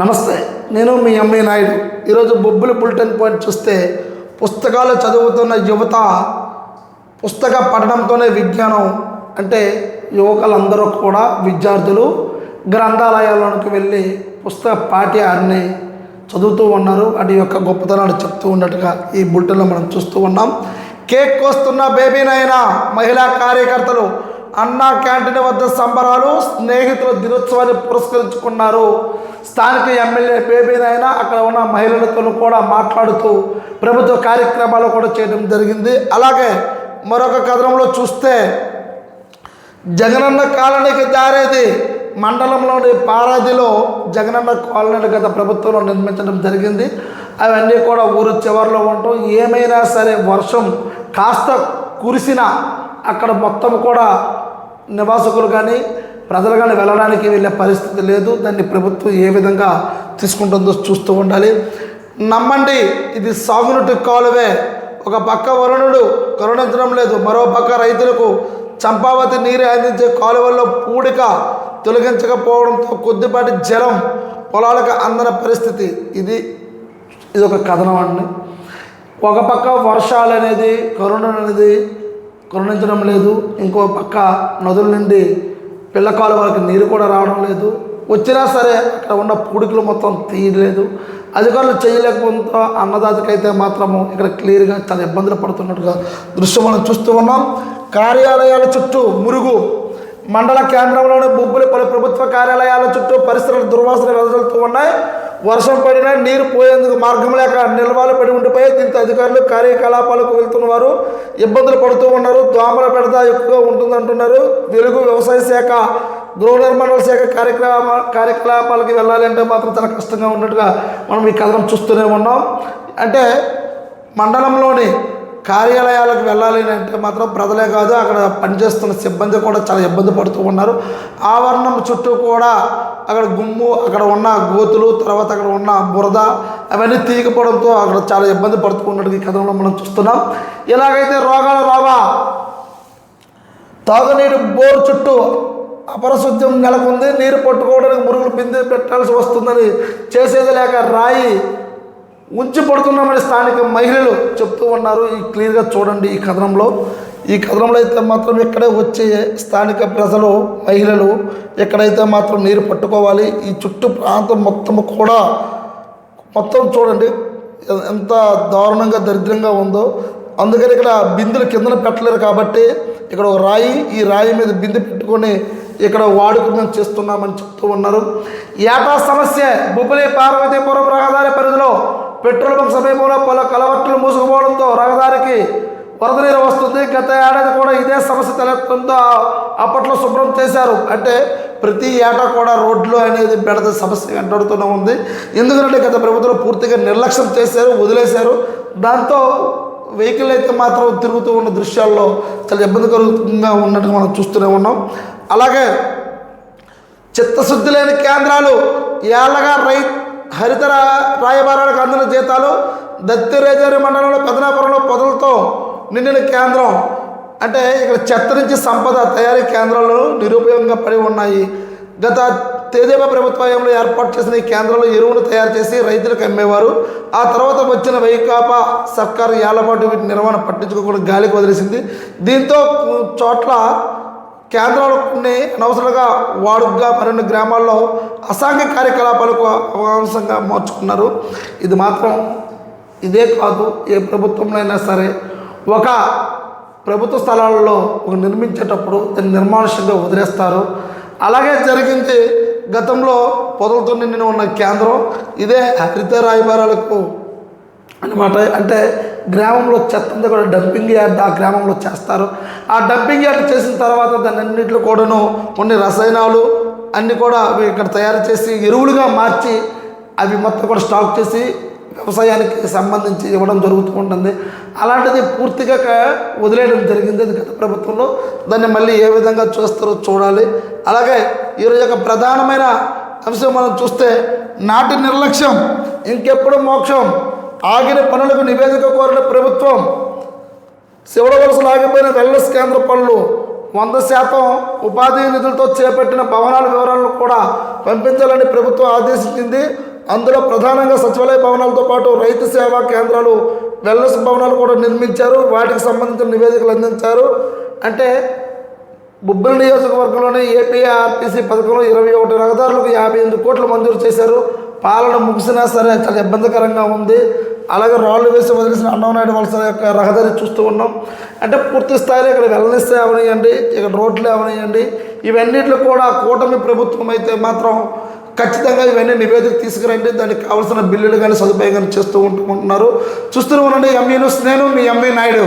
నమస్తే నేను మీ ఎంఏ నాయుడు. ఈరోజు బొబ్బుల బులెటిన్ పాయింట్ చూస్తే పుస్తకాలు చదువుతున్న యువత పుస్తక పఠనంతోనే విజ్ఞానం అంటే యువకులందరూ కూడా విద్యార్థులు గ్రంథాలయాల్లోకి వెళ్ళి పుస్తక పాఠ్యాన్ని చదువుతూ ఉన్నారు. వాటి యొక్క గొప్పతనాలు చెప్తూ ఉన్నట్టుగా ఈ బులెటిన్లో మనం చూస్తూ ఉన్నాం. కేక్ కోస్తున్న బేబీనైనా మహిళా కార్యకర్తలు అన్నా క్యాంటీన్ వద్ద సంబరాలు స్నేహితుల దినోత్సవాన్ని పురస్కరించుకున్నారు. స్థానిక ఎమ్మెల్యే బేబీనైనా అక్కడ ఉన్న మహిళలతో కూడా మాట్లాడుతూ ప్రభుత్వ కార్యక్రమాలు కూడా చేయడం జరిగింది. అలాగే మరొక కథనంలో చూస్తే జగనన్న కాలనీకి దారేది మండలంలోని పారాదిలో జగనన్న కాలనీలు గత ప్రభుత్వంలో నిర్మించడం జరిగింది. అవన్నీ కూడా ఊరు చివరిలో ఉండటం. ఏమైనా సరే వర్షం కాస్త కురిసిన అక్కడ మొత్తం కూడా నివాసకులు కానీ ప్రజలు కానీ వెళ్ళడానికి వెళ్ళే పరిస్థితి లేదు. దాన్ని ప్రభుత్వం ఏ విధంగా తీసుకుంటుందో చూస్తూ ఉండాలి. నమ్మండి ఇది సాగునీటి కాలువే. ఒక పక్క వరుణుడు కరుణించడం లేదు. మరో పక్క రైతులకు చంపావతి నీరు అందించే కాలువల్లో పూడిక తొలగించకపోవడంతో కొద్దిపాటి జలం పొలాలకు అందని పరిస్థితి. ఇది ఇది ఒక కథనం అండి. ఒక పక్క వర్షాలు అనేది కరుణ అనేది కరుణించడం లేదు. ఇంకో పక్క నదుల నుండి పిల్ల కాలువలకు నీరు కూడా రావడం లేదు. వచ్చినా సరే అక్కడ ఉన్న పూడికలు మొత్తం తీయలేదు. అధికారులు చేయలేకపోతే అన్నదాతకైతే మాత్రము ఇక్కడ క్లియర్గా చాలా ఇబ్బందులు పడుతున్నట్టుగా దృశ్యం మనం చూస్తూ ఉన్నాం. కార్యాలయాల చుట్టూ మురుగు మండల కేంద్రంలోని బొబ్బులు పలు ప్రభుత్వ కార్యాలయాల చుట్టూ పరిసరాలు దుర్వాసన వెదజల్తూ ఉన్నాయి. వర్షం పడినా నీరు పోయేందుకు మార్గం లేక నిల్వలు పడి ఉండిపోయి దీంతో అధికారులు కార్యకలాపాలకు వెళ్తున్నవారు ఇబ్బందులు పడుతూ ఉన్నారు. దోమల పెడత ఎక్కువగా ఉంటుందంటున్నారు. వెలుగు వ్యవసాయ శాఖ గృహ నిర్మాణాల శాఖ కార్యక్రమ కార్యకలాపాలకి వెళ్ళాలంటే మాత్రం చాలా కష్టంగా ఉన్నట్టుగా మనం ఈ కథనం చూస్తూనే ఉన్నాం. అంటే మండలంలోని కార్యాలయాలకు వెళ్ళాలి అని అంటే మాత్రం ప్రజలే కాదు అక్కడ పనిచేస్తున్న సిబ్బంది కూడా చాలా ఇబ్బంది పడుతూ ఉన్నారు. ఆవరణం చుట్టూ కూడా అక్కడ గుమ్ము అక్కడ ఉన్న గోతులు తర్వాత అక్కడ ఉన్న బురద అవన్నీ తీయకపోవడంతో అక్కడ చాలా ఇబ్బంది పడుతూ ఉన్నట్టు ఈ కథనంలో మనం చూస్తున్నాం. ఇలాగైతే రోగాలు రావా? తాగునీరు బోర్ చుట్టూ అపరశుద్ధ్యం నెలకొంది నీరు పట్టుకోవడానికి మురుగులు బిందె పెట్టాల్సి వస్తుందని చేసేది లేక రాయి ఉంచి పడుతున్నామని స్థానిక మహిళలు చెప్తూ ఉన్నారు. ఈ క్లియర్గా చూడండి ఈ కథనంలో. ఈ కథనంలో అయితే మాత్రం ఇక్కడే వచ్చే స్థానిక ప్రజలు మహిళలు ఎక్కడైతే మాత్రం నీరు పట్టుకోవాలి ఈ చుట్టూ ప్రాంతం మొత్తం కూడా మొత్తం చూడండి ఎంత దారుణంగా దరిద్రంగా ఉందో. అందుకని ఇక్కడ బిందులు కిందన పెట్టలేరు కాబట్టి ఇక్కడ ఒక రాయి ఈ రాయి మీద బిందె పెట్టుకొని ఇక్కడ వాడుక మేము చేస్తున్నామని చెప్తూ ఉన్నారు. ఏటా సమస్య? బుబ్బలి పార్వతీపురం రహదారి పరిధిలో పెట్రోల్ బంక్ సమీపంలో పలు కలవట్లు మూసుకుపోవడంతో రహదారికి వరద నీరు వస్తుంది. గత ఏడాది కూడా ఇదే సమస్య తలెత్తడంతో అప్పట్లో శుభ్రం చేశారు. అంటే ప్రతి ఏటా కూడా రోడ్లు అనేది బెడద సమస్య వెంటాడుతూనే ఉంది. ఎందుకంటే గత ప్రభుత్వం పూర్తిగా నిర్లక్ష్యం చేశారు వదిలేశారు. దాంతో వెహికల్ అయితే మాత్రం తిరుగుతూ ఉన్న దృశ్యాల్లో చాలా ఇబ్బందికరంగా ఉన్నట్టు మనం చూస్తూనే ఉన్నాం. అలాగే చిత్తశుద్ధి లేని కేంద్రాలు ఏళ్ళగా రై హరితర రాయబారాలకు అందిన జీతాలు దత్తిరేజరి మండలంలో పెదనాపురంలో పొదలతో నిండిన కేంద్రం. అంటే ఇక్కడ చెత్త నుంచి సంపద తయారీ కేంద్రాలు నిరుపయోగంగా పడి ఉన్నాయి. గత తేదేపా ప్రభుత్వంలో ఏర్పాటు చేసిన ఈ కేంద్రంలో ఎరువులు తయారు చేసి రైతులకు అమ్మేవారు. ఆ తర్వాత వచ్చిన వైకాపా సర్కారు ఏళ్ళపాటు వీటి నిర్వహణ పట్టించుకోకుండా గాలికి వదిలేసింది. దీంతో చోట్ల కేంద్రాలు కొన్ని అనవసరంగా వాడుగ్గా మరిన్ని గ్రామాల్లో అసాంఘ్య కార్యకలాపాలకు అవకాశంగా మార్చుకున్నారు. ఇది మాత్రం ఇదే కాదు ఏ ప్రభుత్వంలో అయినా సరే. ఒక ప్రభుత్వ స్థలాల్లో ఒక నిర్మించేటప్పుడు దాన్ని నిర్మానుష్యంగా వదిలేస్తారు. అలాగే జరిగింది గతంలో పొదలతో నిండిన ఉన్న కేంద్రం. ఇదే హరిత రాయబారాలకు అనమాట అంటే గ్రామంలో చెత్త అంతా కూడా డంపింగ్ యార్డ్ ఆ గ్రామంలో చేస్తారు. ఆ డంపింగ్ యార్డ్ చేసిన తర్వాత దాని అన్నింటిలో కూడాను కొన్ని రసాయనాలు అన్నీ కూడా అవి ఇక్కడ తయారు చేసి ఎరువులుగా మార్చి అవి మొత్తం కూడా స్టాక్ చేసి వ్యవసాయానికి సంబంధించి ఇవ్వడం జరుగుతూ ఉంటుంది. అలాంటిది పూర్తిగా వదిలేయడం జరిగింది అది గత ప్రభుత్వంలో. దాన్ని మళ్ళీ ఏ విధంగా చూస్తారో చూడాలి. అలాగే ఈరోజు యొక్క ప్రధానమైన అంశం మనం చూస్తే నాటి నిర్లక్ష్యం ఇంకెప్పుడు మోక్షం ఆగిన పనులకు నివేదిక కోరిన ప్రభుత్వం శివడ వలసలు ఆగిపోయిన వెల్నెస్ కేంద్ర పనులు వంద శాతం ఉపాధి నిధులతో చేపట్టిన భవనాల వివరాలను కూడా పంపించాలని ప్రభుత్వం ఆదేశించింది. అందులో ప్రధానంగా సచివాలయ భవనాలతో పాటు రైతు సేవా కేంద్రాలు వెల్నెస్ భవనాలు కూడా నిర్మించారు. వాటికి సంబంధించిన నివేదికలు అందించారు. అంటే బొబ్బిలి నియోజకవర్గంలోని ఏపీఆర్టీసీ పథకంలో ఇరవై ఒకటి రహదారులకు యాభై ఎనిమిది కోట్లు మంజూరు చేశారు. పాలన ముగిసినా సరే చాలా ఇబ్బందికరంగా ఉంది. అలాగే రాళ్ళు వేసి వదిలేసిన అన్నవనాయుడు వలస యొక్క రహదారి చూస్తూ ఉన్నాం. అంటే పూర్తి స్థాయిలో ఇక్కడ వెల్నెస్ అవనియండి ఇక్కడ రోడ్లు అవనియండి ఇవన్నిట్లో కూడా కూటమి ప్రభుత్వం అయితే మాత్రం ఖచ్చితంగా ఇవన్నీ నివేదిక తీసుకురండి. దానికి కావాల్సిన బిల్లులు కానీ సదుపాయం కానీ చేస్తూ ఉంటున్నారు. చూస్తూనే ఉండండి ఎంఈ న్యూస్. నేను మీ ఎంఈ నాయుడు.